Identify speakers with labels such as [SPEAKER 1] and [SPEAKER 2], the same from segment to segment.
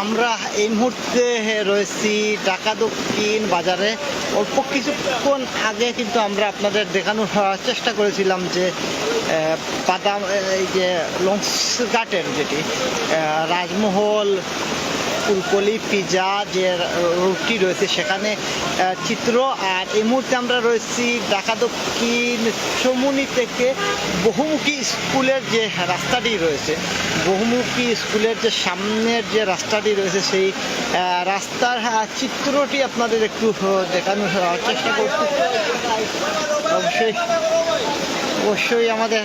[SPEAKER 1] আমরা এই মুহূর্তে রয়েছি ঢাকা দক্ষিণ বাজারে। অল্প কিছুক্ষণ আগে কিন্তু আমরা আপনাদের দেখানোর চেষ্টা করেছিলাম যে বাদাম, এই যে লঞ্চ ঘাটের যেটি রাজমহল ফুলকলি, পিজা, যে রুটি রয়েছে সেখানে চিত্র। আর এই মুহূর্তে আমরা রয়েছি ঢাকা দক্ষিণ চমুনি থেকে বহুমুখী স্কুলের যে রাস্তাটি রয়েছে, বহুমুখী স্কুলের যে সামনের যে রাস্তাটি রয়েছে, সেই রাস্তার চিত্রটি আপনাদের একটু দেখানোর চেষ্টা করছি। অবশ্যই অবশ্যই আমাদের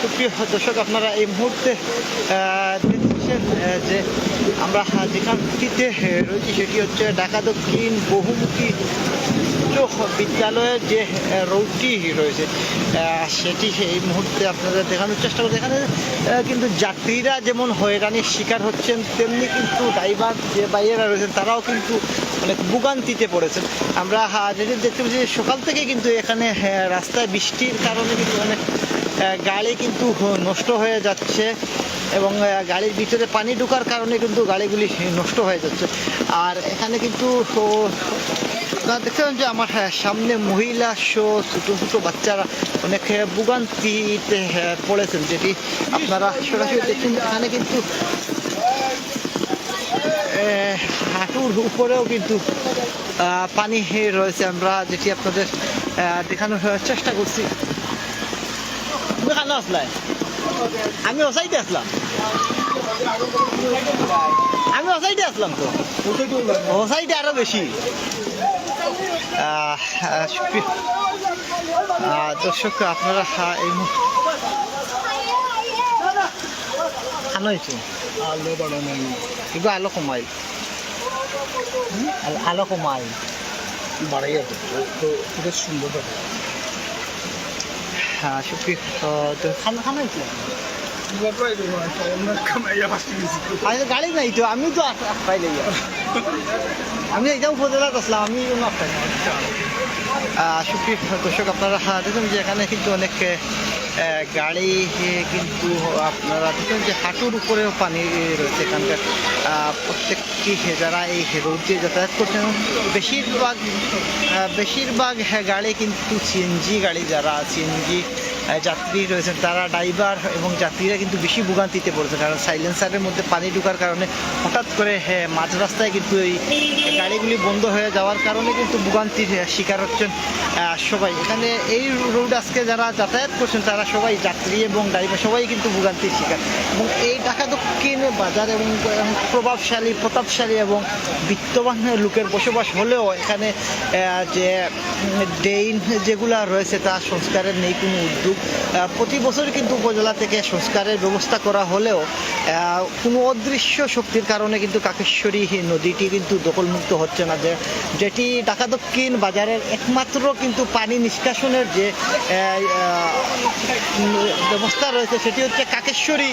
[SPEAKER 1] সুপ্রিয় দর্শক, আপনারা এই মুহূর্তে দেখছেন যে আমরা যেখানটিতে রয়েছি সেটি হচ্ছে ঢাকা দক্ষিণ বহুমুখী উচ্চ বিদ্যালয়ের যে রোডটি রয়েছে সেটি এই মুহূর্তে আপনাদের দেখানোর চেষ্টা করছি। এখানে কিন্তু যাত্রীরা যেমন হয়রানির শিকার হচ্ছেন, তেমনি কিন্তু ড্রাইভার যে বাইরেরা রয়েছেন, তারাও কিন্তু অনেক ভোগান্তিতে পড়েছেন। আমরা যেটি দেখতে পাচ্ছি, সকাল থেকে কিন্তু এখানে রাস্তায় বৃষ্টির কারণে কিন্তু অনেক গাড়ি কিন্তু নষ্ট হয়ে যাচ্ছে এবং গাড়ির ভিতরে পানি ঢোকার কারণে কিন্তু গাড়িগুলি নষ্ট হয়ে যাচ্ছে। আর এখানে কিন্তু দেখতে পাচ্ছেন যে আমার হ্যাঁ, সামনে মহিলা শো ছোটো ছোটো বাচ্চারা অনেক আহ, ভোগান্তিতে পড়েছেন যেটি আপনারা সরাসরি দেখছেন এখানে কিন্তু হাঁটুর উপরেও কিন্তু পানি রয়েছে। আমরা যেটি আপনাদের দেখানোর চেষ্টা করছি। তুমি কেন আসলাই আমি ওসাইতে আসলাম আমি ওসাইতে আসলাম তো। ওসাইতে আরও বেশি। দর্শক আপনারা এই খানো হয়েছে
[SPEAKER 2] আলো বাড়ানো
[SPEAKER 1] কিন্তু আলো কমাই। আলো- কমাই।
[SPEAKER 2] বাড়াই আছে তো সুন্দর
[SPEAKER 1] হ্যাঁ সুপ্রিয় তো খানা খানা হয়েছে আমি গাড়ি নাই তো আমি তো যাই আমি একদম উপজেলাত আসলাম আমি পাই সুপ্রিয় দর্শক আপনারা হ্যাঁ, দেখুন যে এখানে কিন্তু অনেক গাড়ি কিন্তু আপনারা দেখুন যে হাঁটুর উপরেও পানি রয়েছে। এখানকার প্রত্যেকটি যারা এই রোড দিয়ে যাতায়াত করছেন বেশিরভাগ বেশিরভাগ গাড়ি কিন্তু সিএনজি গাড়ি যারা, সিএনজি যাত্রী রয়েছেন তারা ড্রাইভার এবং যাত্রীরা কিন্তু বেশি ভোগান্তিতে পড়েছে কারণ সাইলেন্সারের মধ্যে পানি ঢোকার কারণে হঠাৎ করে হ্যাঁ, মাঝ রাস্তায় কিন্তু এই গাড়িগুলি বন্ধ হয়ে যাওয়ার কারণে কিন্তু ভোগান্তির শিকার হচ্ছেন সবাই। এখানে এই রোড আজকে যারা যাতায়াত করছেন তারা সবাই যাত্রী এবং ড্রাইভার সবাই কিন্তু ভোগান্তির শিকার। এবং এই ঢাকা দক্ষিণ বাজার এবং প্রভাবশালী প্রতাপশালী এবং বিত্তবান লোকের বসবাস হলেও এখানে যে ডেইন যেগুলা রয়েছে তা সংস্কারের নেই কোনো উদ্যোগ প্রতি বছর কিন্তু উপজেলা থেকে সংস্কারের ব্যবস্থা করা হলেও কোনো অদৃশ্য শক্তির কারণে কিন্তু কাকেশ্বরী নদীটি কিন্তু দখলমুক্ত হচ্ছে না। যে, যেটি ঢাকা দক্ষিণ বাজারের একমাত্র কিন্তু পানি নিষ্কাশনের যে ব্যবস্থা রয়েছে, সেটি হচ্ছে কাকেশ্বরী।